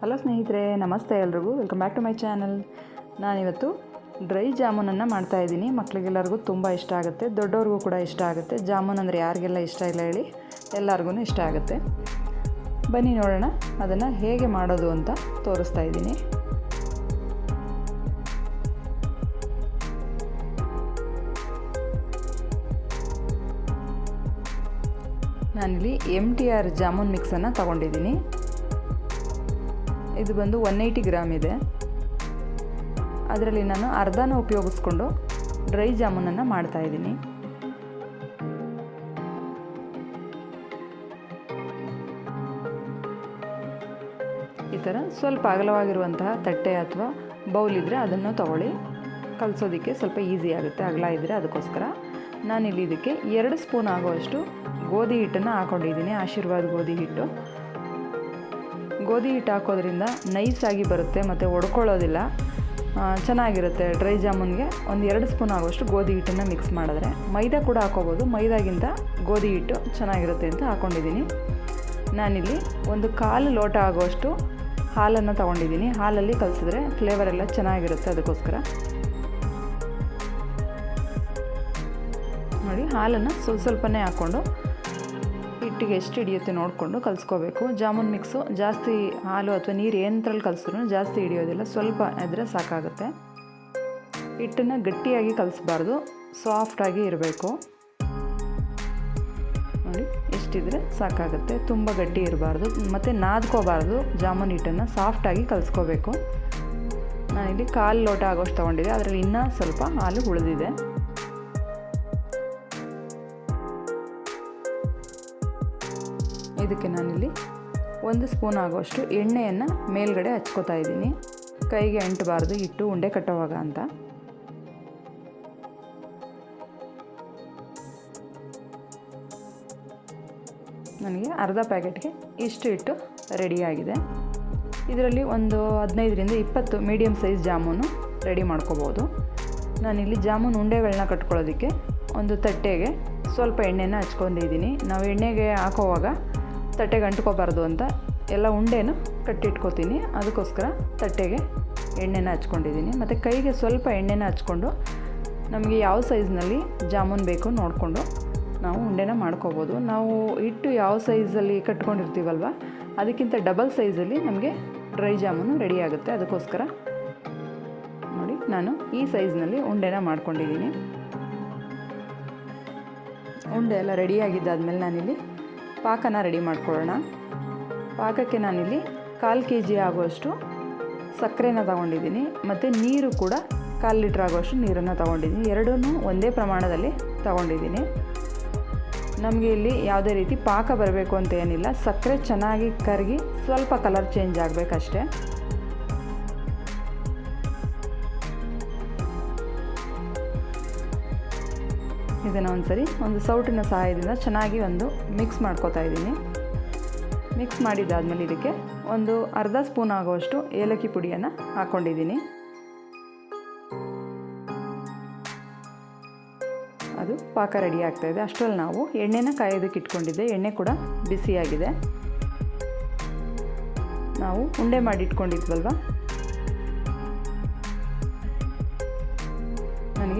Hello ಸ್ನೇಹಿತರೆ, ನಮಸ್ತೆ ಎಲ್ರಿಗೂ. Welcome back to my channel ನಾನಿವತ್ತು ಡ್ರೈ ಜಾಮೂನನ್ನು ಮಾಡ್ತಾಯಿದ್ದೀನಿ ಮಕ್ಕಳಿಗೆಲ್ಲರಿಗೂ ತುಂಬ ಇಷ್ಟ ಆಗುತ್ತೆ. ದೊಡ್ಡವ್ರಿಗೂ ಕೂಡ ಇಷ್ಟ ಆಗುತ್ತೆ. ಜಾಮೂನ್ ಅಂದರೆ ಯಾರಿಗೆಲ್ಲ ಇಷ್ಟ ಇಲ್ಲ ಹೇಳಿ ಎಲ್ಲರಿಗೂ ಇಷ್ಟ ಆಗುತ್ತೆ. ಬನ್ನಿ ನೋಡೋಣ ಅದನ್ನು ಹೇಗೆ ಮಾಡೋದು ಅಂತ ತೋರಿಸ್ತಾ ಇದ್ದೀನಿ. ನಾನಿಲ್ಲಿ ಎಂ ಟಿ ಆರ್ ಜಾಮೂನ್ ಮಿಕ್ಸನ್ನು ತಗೊಂಡಿದ್ದೀನಿ. ಇದು ಬಂದು ಒನ್ ಏಯ್ಟಿ ಗ್ರಾಮ್ ಇದೆ. ಅದರಲ್ಲಿ ನಾನು ಅರ್ಧನ ಉಪಯೋಗಿಸ್ಕೊಂಡು ಡ್ರೈ ಜಾಮೂನನ್ನು ಮಾಡ್ತಾಯಿದ್ದೀನಿ ಈ ಥರ ಸ್ವಲ್ಪ ಅಗಲವಾಗಿರುವಂತಹ ತಟ್ಟೆ ಅಥವಾ ಬೌಲ್ ಇದ್ದರೆ ಅದನ್ನು ತಗೊಳ್ಳಿ. ಕಲಿಸೋದಕ್ಕೆ ಸ್ವಲ್ಪ ಈಸಿ ಆಗುತ್ತೆ, ಅಗಲ ಇದ್ದರೆ ಅದಕ್ಕೋಸ್ಕರ. ನಾನಿಲ್ಲಿ ಇದಕ್ಕೆ ಎರಡು ಸ್ಪೂನ್ ಆಗುವಷ್ಟು ಗೋಧಿ ಹಿಟ್ಟನ್ನು ಹಾಕ್ಕೊಂಡಿದ್ದೀನಿ ಆಶೀರ್ವಾದ ಗೋಧಿ ಹಿಟ್ಟು. ಗೋಧಿ ಹಿಟ್ಟು ಹಾಕೋದ್ರಿಂದ ನೈಸಾಗಿ ಬರುತ್ತೆ ಮತ್ತು ಒಡ್ಕೊಳ್ಳೋದಿಲ್ಲ. ಚೆನ್ನಾಗಿರುತ್ತೆ ಡ್ರೈ ಜಾಮೂನ್ಗೆ. ಒಂದು ಎರಡು ಸ್ಪೂನ್ ಆಗೋಷ್ಟು ಗೋಧಿ ಹಿಟ್ಟನ್ನು ಮಿಕ್ಸ್ ಮಾಡಿದ್ರೆ. ಮೈದಾ ಕೂಡ ಹಾಕೋಬೋದು. ಮೈದಾಗಿಂತ ಗೋಧಿ ಹಿಟ್ಟು ಚೆನ್ನಾಗಿರುತ್ತೆ ಅಂತ ಹಾಕ್ಕೊಂಡಿದ್ದೀನಿ ನಾನಿಲ್ಲಿ ಒಂದು ಕಾಲು ಲೋಟ ಆಗುವಷ್ಟು ಹಾಲನ್ನು ತೊಗೊಂಡಿದ್ದೀನಿ. ಹಾಲಲ್ಲಿ ಕಲಸಿದ್ರೆ ಫ್ಲೇವರ್ ಎಲ್ಲ ಚೆನ್ನಾಗಿರುತ್ತೆ ಅದಕ್ಕೋಸ್ಕರ. ನೋಡಿ, ಹಾಲನ್ನು ಸ್ವಲ್ಪ ಸ್ವಲ್ಪನೇ ಹಾಕ್ಕೊಂಡು ಹಿಟ್ಟಿಗೆ ಎಷ್ಟು ಹಿಡಿಯುತ್ತೆ ನೋಡಿಕೊಂಡು ಕಲಿಸ್ಕೋಬೇಕು. ಜಾಮೂನ್ ಮಿಕ್ಸು ಜಾಸ್ತಿ ಹಾಲು ಅಥವಾ ನೀರು ಏನಂತರಲ್ಲಿ ಕಲಿಸಿದ್ರು ಜಾಸ್ತಿ ಹಿಡಿಯೋದಿಲ್ಲ, ಸ್ವಲ್ಪ ಇದ್ದರೆ ಸಾಕಾಗುತ್ತೆ. ಹಿಟ್ಟನ್ನು ಗಟ್ಟಿಯಾಗಿ ಕಲಿಸ್ಬಾರ್ದು ಸಾಫ್ಟಾಗಿ ಇರಬೇಕು. ನೋಡಿ, ಎಷ್ಟಿದ್ರೆ ಸಾಕಾಗುತ್ತೆ. ತುಂಬ ಗಟ್ಟಿ ಇರಬಾರ್ದು, ಮತ್ತು ನಾದ್ಕೋಬಾರ್ದು. ಜಾಮೂನ್ ಹಿಟ್ಟನ್ನು ಸಾಫ್ಟಾಗಿ ಕಲಿಸ್ಕೋಬೇಕು. ಇಲ್ಲಿ ಕಾಲು ಲೋಟ ಆಗೋಷ್ಟು ತೊಗೊಂಡಿದ್ದೆ, ಅದರಲ್ಲಿ ಇನ್ನೂ ಸ್ವಲ್ಪ ಹಾಲು ಉಳಿದಿದೆ. ಇದಕ್ಕೆ ನಾನಿಲ್ಲಿ ಒಂದು ಸ್ಪೂನ್ ಆಗೋಷ್ಟು ಎಣ್ಣೆಯನ್ನು ಮೇಲ್ಗಡೆ ಹಚ್ಕೋತಾ ಇದ್ದೀನಿ. ಕೈಗೆ ಅಂಟಬಾರ್ದು ಇಟ್ಟು ಉಂಡೆ ಕಟ್ಟೋವಾಗ ಅಂತ. ನನಗೆ ಅರ್ಧ ಪ್ಯಾಕೆಟ್ಗೆ ಇಷ್ಟು ಇಟ್ಟು ರೆಡಿಯಾಗಿದೆ ಇದರಲ್ಲಿ ಒಂದು ಹದಿನೈದರಿಂದ ಇಪ್ಪತ್ತು ಮೀಡಿಯಮ್ ಸೈಜ್ ಜಾಮೂನು ರೆಡಿ ಮಾಡ್ಕೋಬೋದು. ನಾನಿಲ್ಲಿ ಜಾಮೂನು ಉಂಡೆಗಳನ್ನ ಕಟ್ಕೊಳ್ಳೋದಕ್ಕೆ ಒಂದು ತಟ್ಟೆಗೆ ಸ್ವಲ್ಪ ಎಣ್ಣೆನ ಹಚ್ಕೊಂಡಿದ್ದೀನಿ. ನಾವು ಎಣ್ಣೆಗೆ ಹಾಕೋವಾಗ ತಟ್ಟೆಗೆ ಅಂಟ್ಕೋಬಾರ್ದು ಅಂತ ಎಲ್ಲ ಉಂಡೆನ ಕಟ್ಟಿಟ್ಕೋತೀನಿ. ಅದಕ್ಕೋಸ್ಕರ ತಟ್ಟೆಗೆ ಎಣ್ಣೆನ ಹಚ್ಕೊಂಡಿದ್ದೀನಿ. ಮತ್ತು ಕೈಗೆ ಸ್ವಲ್ಪ ಎಣ್ಣೆನ ಹಚ್ಕೊಂಡು ನಮಗೆ ಯಾವ ಸೈಜ್ನಲ್ಲಿ ಜಾಮೂನ್ ಬೇಕು ನೋಡಿಕೊಂಡು ನಾವು ಉಂಡೆನ ಮಾಡ್ಕೋಬೋದು. ನಾವು ಹಿಟ್ಟು ಯಾವ ಸೈಜಲ್ಲಿ ಕಟ್ಕೊಂಡಿರ್ತೀವಲ್ವ, ಅದಕ್ಕಿಂತ ಡಬಲ್ ಸೈಜಲ್ಲಿ ನಮಗೆ ಡ್ರೈ ಜಾಮೂನು ರೆಡಿ ಆಗುತ್ತೆ. ಅದಕ್ಕೋಸ್ಕರ ನೋಡಿ, ನಾನು ಈ ಸೈಜ್ನಲ್ಲಿ ಉಂಡೆನ ಮಾಡ್ಕೊಂಡಿದ್ದೀನಿ. ಉಂಡೆ ಎಲ್ಲ ರೆಡಿಯಾಗಿದ್ದಾದಮೇಲೆ ನಾನಿಲ್ಲಿ ಪಾಕನ ರೆಡಿ ಮಾಡ್ಕೊಳ್ಳೋಣ. ಪಾಕಕ್ಕೆ ನಾನಿಲ್ಲಿ ಕಾಲು ಕೆ ಜಿ ಆಗುವಷ್ಟು ಸಕ್ಕರೆನ ತಗೊಂಡಿದ್ದೀನಿ, ಮತ್ತು ನೀರು ಕೂಡ ಕಾಲು ಲೀಟ್ರ್ ಆಗುವಷ್ಟು ನೀರನ್ನು ತಗೊಂಡಿದ್ದೀನಿ. ಎರಡೂ ಒಂದೇ ಪ್ರಮಾಣದಲ್ಲಿ ತಗೊಂಡಿದ್ದೀನಿ. ನಮಗೆ ಇಲ್ಲಿ ಯಾವುದೇ ರೀತಿ ಪಾಕ ಬರಬೇಕು ಅಂತ ಏನಿಲ್ಲ. ಸಕ್ಕರೆ ಚೆನ್ನಾಗಿ ಕರಗಿ ಸ್ವಲ್ಪ ಕಲರ್ ಚೇಂಜ್ ಆಗಬೇಕಷ್ಟೇ. ಇದನ್ನು ಒಂದು ಸರಿ ಒಂದು ಸೌಟಿನ ಸಹಾಯದಿಂದ ಚೆನ್ನಾಗಿ ಒಂದು ಮಿಕ್ಸ್ ಮಾಡ್ಕೋತಾ ಇದ್ದೀನಿ. ಮಿಕ್ಸ್ ಮಾಡಿದ್ದಾದಮೇಲೆ ಇದಕ್ಕೆ ಒಂದು ಅರ್ಧ ಸ್ಪೂನ್ ಆಗುವಷ್ಟು ಏಲಕ್ಕಿ ಪುಡಿಯನ್ನು ಹಾಕ್ಕೊಂಡಿದ್ದೀನಿ ಅದು ಪಾಕ ರೆಡಿ ಆಗ್ತಾಯಿದೆ ಅಷ್ಟರಲ್ಲಿ ನಾವು ಎಣ್ಣೆನ ಕಾಯೋದಕ್ಕೆ ಇಟ್ಕೊಂಡಿದ್ದೆ. ಎಣ್ಣೆ ಕೂಡ ಬಿಸಿಯಾಗಿದೆ. ನಾವು ಉಂಡೆ ಮಾಡಿ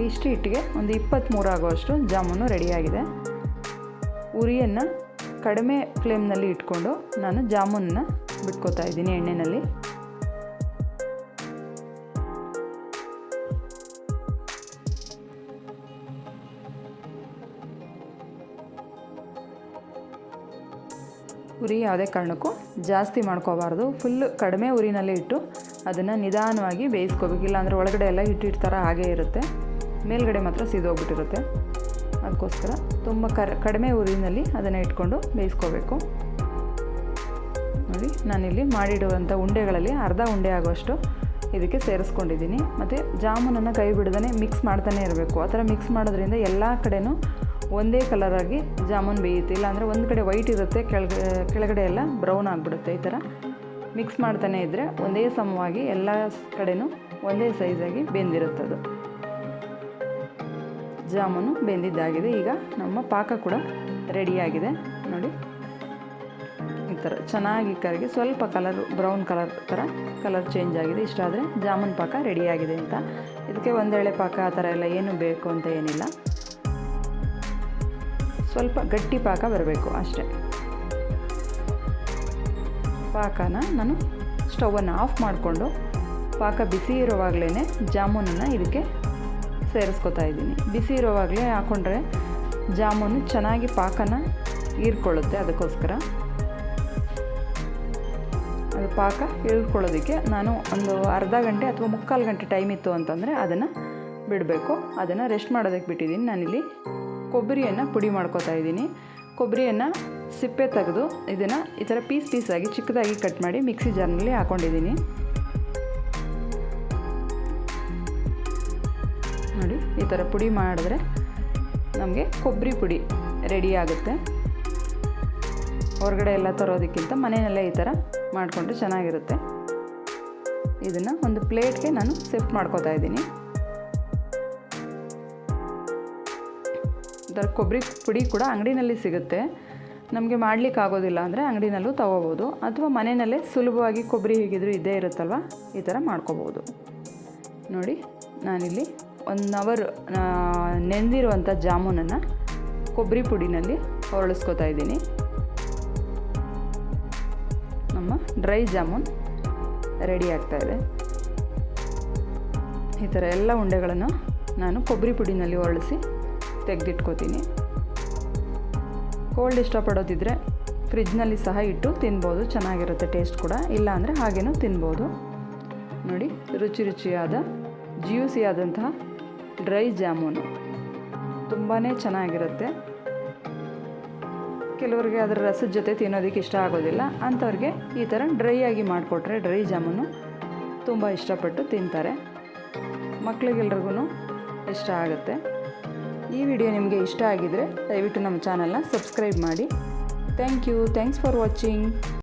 ಇಷ್ಟು ಹಿಟ್ಟಿಗೆ ಒಂದು ಇಪ್ಪತ್ತ್ಮೂರು ಆಗುವಷ್ಟು ಜಾಮೂನು ರೆಡಿಯಾಗಿದೆ. ಉರಿಯನ್ನು ಕಡಿಮೆ ಫ್ಲೇಮ್ನಲ್ಲಿ ಇಟ್ಕೊಂಡು ನಾನು ಜಾಮೂನನ್ನ ಬಿಟ್ಕೋತಾ ಇದ್ದೀನಿ ಎಣ್ಣೆಯಲ್ಲಿ ಉರಿ ಯಾವುದೇ ಕಾರಣಕ್ಕೂ ಜಾಸ್ತಿ ಮಾಡ್ಕೋಬಾರ್ದು. ಫುಲ್ ಕಡಿಮೆ ಉರಿನಲ್ಲಿ ಇಟ್ಟು ಅದನ್ನು ನಿಧಾನವಾಗಿ ಬೇಯಿಸ್ಕೋಬೇಕು. ಇಲ್ಲಾಂದರೆ ಒಳಗಡೆ ಎಲ್ಲ ಹಿಟ್ಟಿಟ್ಟು ಥರ ಹಾಗೇ ಇರುತ್ತೆ. ಮೇಲ್ಗಡೆ ಮಾತ್ರ ಸಿದೋಗ್ಬಿಟ್ಟಿರುತ್ತೆ. ಅದಕ್ಕೋಸ್ಕರ ತುಂಬ ಕರ್, ಕಡಿಮೆ ಉರಿನಲ್ಲಿ ಅದನ್ನು ಇಟ್ಕೊಂಡು ಬೇಯಿಸ್ಕೋಬೇಕು. ನೋಡಿ, ನಾನಿಲ್ಲಿ ಮಾಡಿಡುವಂಥ ಉಂಡೆಗಳಲ್ಲಿ ಅರ್ಧ ಉಂಡೆ ಆಗುವಷ್ಟು ಇದಕ್ಕೆ ಸೇರಿಸ್ಕೊಂಡಿದ್ದೀನಿ. ಮತ್ತು ಜಾಮೂನನ್ನು ಕೈ ಬಿಡದೇ ಮಿಕ್ಸ್ ಮಾಡ್ತಾನೆ ಇರಬೇಕು. ಆ ಥರ ಮಿಕ್ಸ್ ಮಾಡೋದ್ರಿಂದ ಎಲ್ಲ ಕಡೆನೂ ಒಂದೇ ಕಲರಾಗಿ ಜಾಮೂನ್ ಬೇಯುತ್ತೆ. ಇಲ್ಲಾಂದರೆ ಒಂದು ಕಡೆ ವೈಟ್ ಇರುತ್ತೆ, ಕೆಳಗೆ, ಕೆಳಗಡೆ ಎಲ್ಲ ಬ್ರೌನ್ ಆಗಿಬಿಡುತ್ತೆ ಈ ಥರ. ಮಿಕ್ಸ್ ಮಾಡ್ತಾನೆ ಇದ್ದರೆ ಒಂದೇ ಸಮವಾಗಿ ಎಲ್ಲ ಕಡೆನೂ ಒಂದೇ ಸೈಜಾಗಿ ಬೆಂದಿರುತ್ತದು. ಜಾಮೂನು ಬೆಂದಿದ್ದಾಗಿದೆ. ಈಗ ನಮ್ಮ ಪಾಕ ಕೂಡ ರೆಡಿಯಾಗಿದೆ. ನೋಡಿ. ಈ ಥರ ಚೆನ್ನಾಗಿ ಕರಗಿ ಸ್ವಲ್ಪ ಕಲರ್ ಬ್ರೌನ್ ಕಲರ್ ಥರ ಕಲರ್ ಚೇಂಜ್ ಆಗಿದೆ. ಇಷ್ಟ ಆದರೆ ಜಾಮೂನ್ ಪಾಕ ರೆಡಿಯಾಗಿದೆ ಅಂತ. ಇದಕ್ಕೆ ಒಂದೆಳೆ ಪಾಕ ಆ ಥರ ಎಲ್ಲ ಏನು ಬೇಕು ಅಂತ ಏನಿಲ್ಲ. ಸ್ವಲ್ಪ ಗಟ್ಟಿ ಪಾಕ ಬರಬೇಕು ಅಷ್ಟೇ. ಪಾಕನ ನಾನು ಸ್ಟವನ್ನು ಆಫ್ ಮಾಡಿಕೊಂಡು ಪಾಕ ಬಿಸಿ ಇರುವಾಗಲೇ ಜಾಮೂನನ್ನು ಇದಕ್ಕೆ ಸೇರಿಸ್ಕೊತಾ ಇದ್ದೀನಿ. ಬಿಸಿ ಇರೋವಾಗಲೇ ಹಾಕ್ಕೊಂಡ್ರೆ ಜಾಮೂನು ಚೆನ್ನಾಗಿ ಪಾಕನ ಹೀರ್ಕೊಳ್ಳುತ್ತೆ ಅದಕ್ಕೋಸ್ಕರ. ಅದು ಪಾಕ ಇಳ್ಕೊಳ್ಳೋದಕ್ಕೆ ನಾನು ಒಂದು ಅರ್ಧ ಗಂಟೆ ಅಥವಾ ಮುಕ್ಕಾಲು ಗಂಟೆ ಟೈಮ್ ಇತ್ತು ಅಂತಂದರೆ ಅದನ್ನು ಬಿಡಬೇಕು. ಅದನ್ನು ರೆಸ್ಟ್ ಮಾಡೋದಕ್ಕೆ ಬಿಟ್ಟಿದ್ದೀನಿ. ನಾನಿಲ್ಲಿ ಕೊಬ್ಬರಿಯನ್ನು ಪುಡಿ ಮಾಡ್ಕೋತಾ ಇದ್ದೀನಿ. ಕೊಬ್ಬರಿಯನ್ನು ಸಿಪ್ಪೆ ತೆಗೆದು ಇದನ್ನು ಈ ಥರ ಪೀಸ್ ಪೀಸಾಗಿ ಚಿಕ್ಕದಾಗಿ ಕಟ್ ಮಾಡಿ ಮಿಕ್ಸಿ ಜಾರ್ನಲ್ಲಿ ಹಾಕ್ಕೊಂಡಿದ್ದೀನಿ ಈ ಥರ ಪುಡಿ ಮಾಡಿದ್ರೆ ನಮಗೆ ಕೊಬ್ಬರಿ ಪುಡಿ ರೆಡಿ ಆಗುತ್ತೆ. ಹೊರಗಡೆ ಎಲ್ಲ ತರೋದಕ್ಕಿಂತ ಮನೆಯಲ್ಲೇ ಈ ಥರ ಮಾಡಿಕೊಂಡ್ರೆ ಚೆನ್ನಾಗಿರುತ್ತೆ. ಇದನ್ನು ಒಂದು ಪ್ಲೇಟ್ಗೆ ನಾನು ಸೆಟ್ ಮಾಡ್ಕೋತಾ ಇದ್ದೀನಿ. ಈ ಥರ ಕೊಬ್ಬರಿ ಪುಡಿ ಕೂಡ ಅಂಗಡಿನಲ್ಲಿ ಸಿಗುತ್ತೆ. ನಮಗೆ ಮಾಡ್ಲಿಕ್ಕೆ ಆಗೋದಿಲ್ಲ ಅಂದರೆ ಅಂಗಡಿನಲ್ಲೂ ತಗೋಬೋದು. ಅಥವಾ ಮನೆಯಲ್ಲೇ ಸುಲಭವಾಗಿ ಕೊಬ್ಬರಿ ಹೇಗಿದ್ರು ಇದ್ದೇ ಇರುತ್ತಲ್ವ? ಈ ಥರ ಮಾಡ್ಕೋಬೋದು. ನೋಡಿ, ನಾನಿಲ್ಲಿ ಒನ್ ಅವರ್ ನೆಂದಿರುವಂಥ ಜಾಮೂನನ್ನು ಕೊಬ್ಬರಿ ಪುಡಿನಲ್ಲಿ ಹೊರಳಿಸ್ಕೊತಾ ಇದ್ದೀನಿ. ನಮ್ಮ ಡ್ರೈ ಜಾಮೂನ್ ರೆಡಿ ಆಗ್ತಾಯಿದೆ ಈ ಥರ ಎಲ್ಲ ಉಂಡೆಗಳನ್ನು ನಾನು ಕೊಬ್ಬರಿ ಪುಡಿನಲ್ಲಿ ಹೊರಳಿಸಿ ತೆಗೆದಿಟ್ಕೋತೀನಿ. ಕೋಲ್ಡ್ ಇಷ್ಟಪಡೋದಿದ್ದರೆ ಫ್ರಿಜ್ನಲ್ಲಿ ಸಹ ಇಟ್ಟು ತಿನ್ಬೋದು, ಚೆನ್ನಾಗಿರುತ್ತೆ ಟೇಸ್ಟ್ ಕೂಡ. ಇಲ್ಲ ಅಂದರೆ ಹಾಗೇನೂ ತಿನ್ಬೋದು. ನೋಡಿ, ರುಚಿ ರುಚಿಯಾದ ಜ್ಯೂಸಿಯಾದಂತಹ ಡ್ರೈ ಜಾಮೂನು. ತುಂಬಾ ಚೆನ್ನಾಗಿರುತ್ತೆ. ಕೆಲವರಿಗೆ ಅದರ ರಸದ ಜೊತೆ ತಿನ್ನೋದಕ್ಕೆ ಇಷ್ಟ ಆಗೋದಿಲ್ಲ. ಅಂಥವ್ರಿಗೆ ಈ ಥರ ಡ್ರೈ ಆಗಿ ಮಾಡಿಕೊಟ್ರೆ ಡ್ರೈ ಜಾಮೂನು ತುಂಬ ಇಷ್ಟಪಟ್ಟು ತಿಂತಾರೆ. ಮಕ್ಕಳಿಗೆಲ್ರಿಗೂ ಇಷ್ಟ ಆಗುತ್ತೆ. ಈ ವಿಡಿಯೋ ನಿಮಗೆ ಇಷ್ಟ ಆಗಿದರೆ ದಯವಿಟ್ಟು ನಮ್ಮ ಚಾನಲ್ನ ಸಬ್ಸ್ಕ್ರೈಬ್ ಮಾಡಿ. Thank you. Thanks for watching.